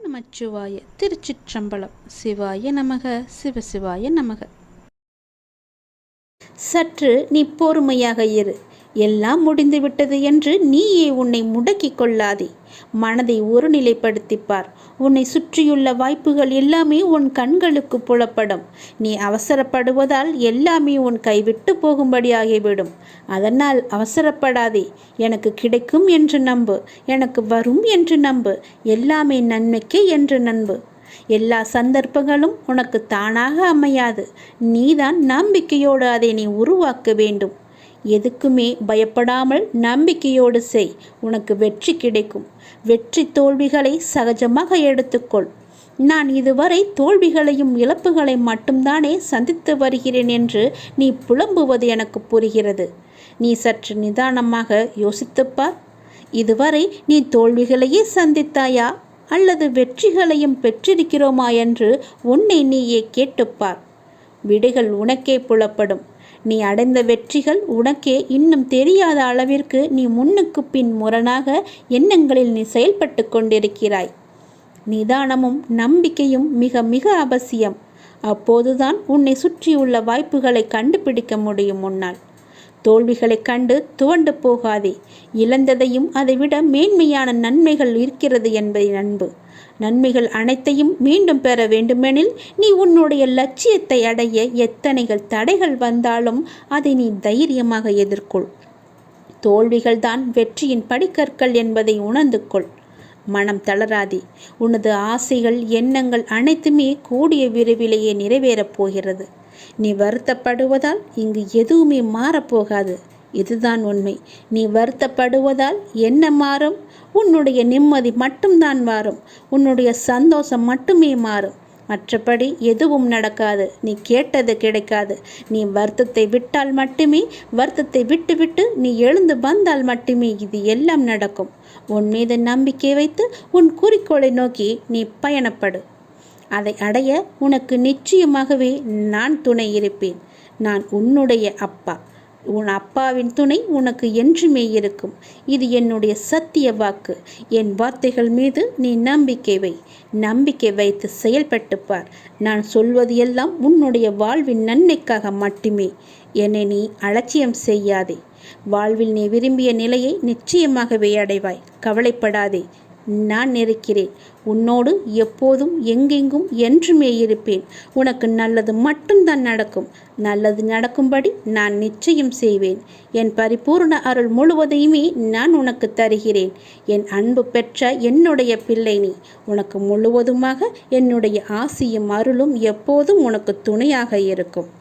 நமச்சிவாய திருச்சிற்றம்பலம். சிவாய நமக சிவசிவாய நமக. சற்று நீ பொறுமையாக இரு. எல்லாம் முடிந்துவிட்டது என்று நீயே உன்னை முடக்கிக் கொள்ளாதே. மனதை ஒருநிலைப்படுத்திப்பார். உன்னை சுற்றியுள்ள வாய்ப்புகள் எல்லாமே உன் கண்களுக்கு புலப்படும். நீ அவசரப்படுவதால் எல்லாமே உன் கைவிட்டு போகும்படியாகிவிடும். அதனால் அவசரப்படாதே. எனக்கு கிடைக்கும் என்று நம்பு. எனக்கு வரும் என்று நம்பு. எல்லாமே நன்மைக்கே என்று நம்பு எல்லா சந்தர்ப்பங்களும் உனக்கு தானாக அமையாது. நீதான் நம்பிக்கையோடு அதை நீ உருவாக்க வேண்டும். எதுக்குமே பயப்படாமல் நம்பிக்கையோடு செய். உனக்கு வெற்றி கிடைக்கும். வெற்றி தோல்விகளை சகஜமாக எடுத்துக்கொள். நான் இதுவரை தோல்விகளையும் இழப்புகளை மட்டும்தானே சந்தித்து வருகிறேன் என்று நீ புலம்புவது எனக்கு புரிகிறது. நீ சற்று நிதானமாக யோசித்துப்பார் இதுவரை நீ தோல்விகளையே சந்தித்தாயா? அல்லது வெற்றிகளையும் பெற்றிருக்கிறோமா என்று உன்னை நீயே கேட்டுப்பார் விடைகள் உனக்கே புலப்படும். நீ அடைந்த வெற்றிகள் உனக்கே இன்னும் தெரியாத அளவிற்கு நீ முன்னுக்கு பின் முரணாக எண்ணங்களில் நீ செயல்பட்டு கொண்டிருக்கிறாய். நிதானமும் நம்பிக்கையும் மிக மிக அவசியம். அப்போதுதான் உன்னை சுற்றியுள்ள வாய்ப்புகளை கண்டுபிடிக்க முடியும் முன்னால் தோல்விகளைக் கண்டு துவண்டு போகாதே. இழந்ததையும் அதைவிட மேன்மையான நன்மைகள் இருக்கிறது என்பதை நண்பு. நன்மைகள் அனைத்தையும் மீண்டும் பெற வேண்டுமெனில் நீ உன்னுடைய லட்சியத்தை அடைய எத்தனைகள் தடைகள் வந்தாலும் அதை நீ தைரியமாக எதிர்கொள். தோல்விகள்தான் வெற்றியின் படிக்கற்கள் என்பதை உணர்ந்து கொள் மனம் தளராதே. உனது ஆசைகள் எண்ணங்கள் அனைத்துமே கூடிய விரைவிலேயே நிறைவேறப் போகிறது. நீ வருத்தப்படுவதால் இங்கு எதுவுமே மாறப்போகாது. இதுதான் உண்மை. நீ வருத்தப்படுவதால் என்ன மாறும்? உன்னுடைய நிம்மதி மட்டும்தான் மாறும். உன்னுடைய சந்தோஷம் மட்டுமே மாறும். மற்றபடி எதுவும் நடக்காது. நீ கேட்டது கிடைக்காது. நீ வருத்தத்தை விட்டால் மட்டுமே வருத்தத்தை விட்டு விட்டு நீ எழுந்து வந்தால் மட்டுமே இது எல்லாம் நடக்கும். உன் மீது நம்பிக்கை வைத்து உன் குறிக்கோளை நோக்கி நீ பயணப்படு. அதை அடைய உனக்கு நிச்சயமாகவே நான் துணை இருப்பேன். நான் உன்னுடைய அப்பா. உன் அப்பாவின் துணை உனக்கு என்றுமே இருக்கும். இது என்னுடைய சத்திய வாக்கு. என் வார்த்தைகள் மீது நீ நம்பிக்கை வை. நம்பிக்கை வைத்து செயல்பட்டு பார். நான் சொல்வது எல்லாம் உன்னுடைய வாழ்வின் நன்மைக்காக மட்டுமே. என்னை நீ அலட்சியம் செய்யாதே. வாழ்வில் நீ விரும்பிய நிலையை நிச்சயமாகவே அடைவாய். கவலைப்படாதே. நான் இருக்கிறேன். உன்னோடு எப்போதும் எங்கெங்கும் என்றுமே இருப்பேன். உனக்கு நல்லது மட்டும்தான் நடக்கும். நல்லது நடக்கும்படி நான் நிச்சயம் செய்வேன். என் பரிபூர்ண அருள் முழுவதையுமே நான் உனக்கு தருகிறேன். என் அன்பு பெற்ற என்னுடைய பிள்ளை நீ. உனக்கு முழுவதுமாக என்னுடைய ஆசியும் அருளும் எப்போதும் உனக்கு துணையாக இருக்கும்.